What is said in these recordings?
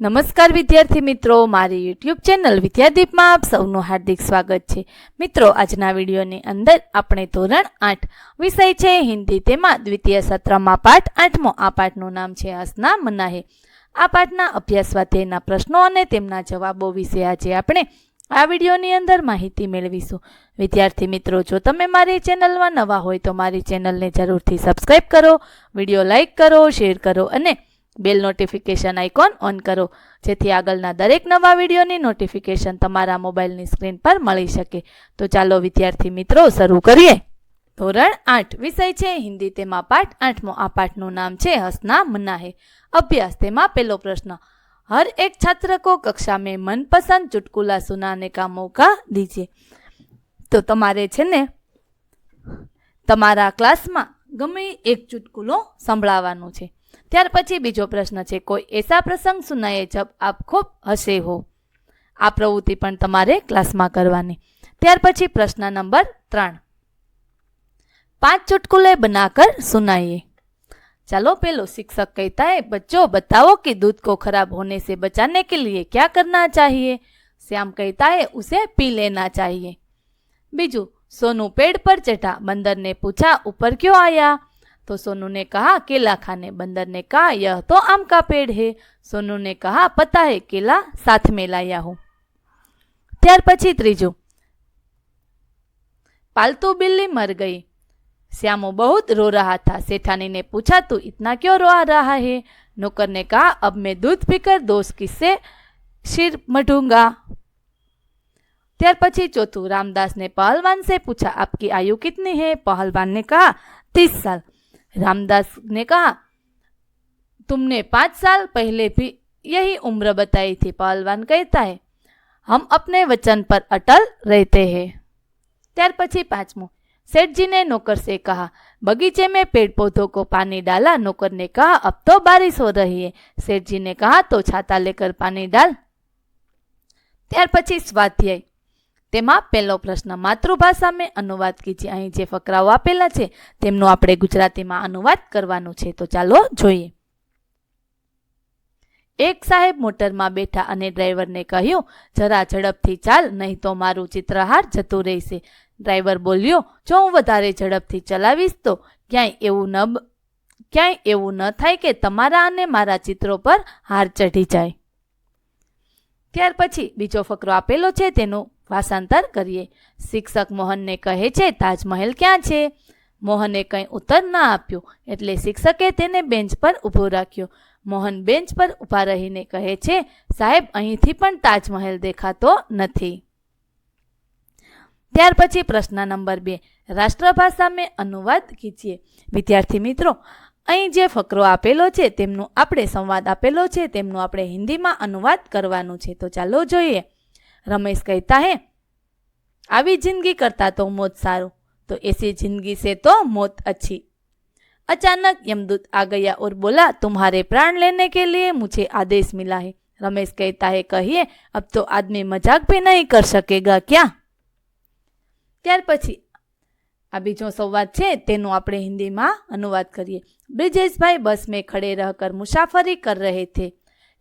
નમસ્કાર વિદ્યાર્થી મિત્રો, મારી યુટ્યુબ ચેનલ વિદ્યાદીપમાં આપ સૌનું હાર્દિક સ્વાગત છે. મિત્રો, આજના વિડીયોની અંદર આપણે ધોરણ આઠ વિષય છે, હિન્દી તેમાં દ્વિતીય સત્રમાં પાઠ, આઠમો આ પાઠનું નામ છે હસના મનાહે. આ પાઠના અભ્યાસ સ્વાધ્યાયના પ્રશ્નો અને તેમના જવાબો વિશે આજે આપણે આ વિડીયોની અંદર માહિતી મેળવીશું. વિદ્યાર્થી મિત્રો, જો તમે મારી ચેનલમાં નવા હોય તો મારી ચેનલને જરૂરથી સબસ્ક્રાઈબ કરો, વીડિયો લાઇક કરો, શેર કરો અને બેલ નોટિફિકેશન આઇકોન ઓન કરો. જેથી આગળના દરેક નવા વિડીયોની નોટિફિકેશન તમારા મોબાઈલની સ્ક્રીન પર મળી શકે. તો ચાલો વિદ્યાર્થી મિત્રો, શરૂ કરીએ. ધોરણ આઠ, વિષય છે હિન્દી તેમાં પાઠ આઠમો. આ પાઠનું નામ છે હસના મનાહે. અભ્યાસ તેમાં પહેલો પ્રશ્ન. હર એક છાત્ર કો કક્ષા મેં મનપસંદ ચુટકુલા સુનાને કા મોકા દીજીએ તો તમારે છે ને તમારા ક્લાસમાં ગમે એક ચુટકુલો સંભળાવવાનું છે. ત્યાર પછી બીજો પ્રશ્ન છે કોઈ એસા પ્રસંગ સુનાએ જબ આપ ખૂબ હસે હો આ પ્રવૃત્તિ પણ તમારે ક્લાસમાં કરવાની ત્યાર પછી પ્રશ્ન નંબર ત્રણ પાંચ चुटकुले बनाकर सुनाइए चलो पेलो शिक्षक कहता है बच्चों बताओ कि दूध को खराब होने से बचाने के लिए क्या करना चाहिए श्याम कहता है उसे पी लेना चाहिए बीजू सोनू पेड़ पर चढ़ा बंदर ने पूछा ऊपर क्यों आया तो सोनू ने कहा केला खाने बंदर ने कहा यह तो आम का पेड़ है सोनू ने कहा पता है केला साथ में लाया हूं ત્યાર પછી ત્રીજું पालतू बिल्ली मर गई श्यामू बहुत रो रहा था सेठानी ने पूछा तू इतना क्यों रो रहा है नौकर ने कहा अब मैं दूध पीकर दोस्त किससे सिर मढ़ूंगा ત્યાર પછી ચોથું रामदास ने पहलवान से पूछा आपकी आयु कितनी है पहलवान ने कहा तीस साल रामदास ने कहा तुमने पाँच साल पहले भी यही उम्र बताई थी पहलवान कहता है हम अपने वचन पर अटल रहते हैं ત્યાર પછી પાંચમું सेठ जी ने नौकर से कहा बगीचे में पेड़ पौधों को पानी डाला नौकर ने कहा अब तो बारिश हो रही है सेठ जी ने कहा तो छाता लेकर पानी डाल ત્યાર પછી સ્વાધ્યાય તેમાં પહેલો પ્રશ્ન માતૃભાષામાં અનુવાદ કીજીએ અહીં જે ફકરાઓ આપેલા છે, તેમનો આપણે ગુજરાતીમાં અનુવાદ કરવાનો છે. તો ચાલો જોઈએ. એક સાહેબ મોટરમાં બેઠા અને ડ્રાઈવરને કહ્યું, જરા ઝડપથી ચાલ, નહીં તો મારું ચિત્રહાર જતું રહેશે. ડ્રાઈવર બોલ્યો, જો હું વધારે ઝડપથી ચલાવીશ તો ક્યાંય એવું ન ક્યાંય એવું ન થાય કે તમારા અને મારા ચિત્રો પર હાર ચઢી જાય. ત્યાર પછી બીજો ફકરો આપેલો છે, તેનું ભાષાંતર કરીએ. શિક્ષક મોહનને કહે છે, તાજમહેલ ક્યાં છે? મોહને કંઈ ઉત્તર ના આપ્યો, એટલે શિક્ષકે તેને બેન્ચ પર ઊભો રાખ્યો. મોહન બેન્ચ પર ઊભા રહીને કહે છે, સાહેબ, અહીંથી પણ તાજમહેલ દેખાતો નથી. ત્યાર પછી પ્રશ્ન નંબર બે. રાષ્ટ્રભાષા મેં અનુવાદ ખીચીએ. વિદ્યાર્થી મિત્રો, અહીં જે ફકરો આપેલો છે, તેમનું આપણે સંવાદ આપેલો છે, તેમનું આપણે હિન્દીમાં અનુવાદ કરવાનું છે. તો ચાલો જોઈએ. रमेश कहता है આવી જિંદગી કરતા તો મોત સારું तो ऐसी जिंदगी से तो मौत अच्छी अचानक यमदूत आ गया और बोला तुम्हारे प्राण लेने के लिए मुझे आदेश मिला है रमेश कहता है कहिए अब तो आदमी मजाक भी नहीं कर सकेगा क्या ત્યાર પછી આ બીજો સંવાદ છે તેનો આપણે હિન્દીમાં અનુવાદ કરીએ ब्रिजेश बस में खड़े रहकर मुसाफरी कर रहे थे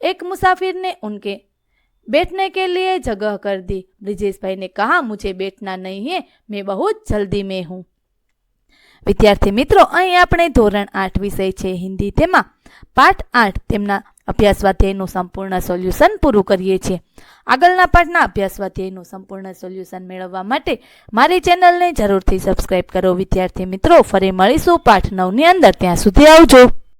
एक मुसाफिर ने उनके बैठने के लिए जगह कर दी ब्रिजेश भाई ने कहा मुझे बैठना नहीं है मैं बहुत जल्दी में हूँ વિદ્યાર્થી મિત્રો અહીં આપણે ધોરણ આઠ વિષય છે હિન્દી તેમાં પાઠ આઠ તેમના અભ્યાસ સ્વાધ્યાયનું સંપૂર્ણ સોલ્યુશન પૂરું કરીએ છીએ આગળના પાઠના અભ્યાસ સ્વાધ્યાયનું સંપૂર્ણ સોલ્યુશન મેળવવા માટે મારી ચેનલને જરૂરથી સબસ્ક્રાઇબ કરો વિદ્યાર્થી મિત્રો ફરી મળીશું પાઠ નવની અંદર ત્યાં સુધી આવજો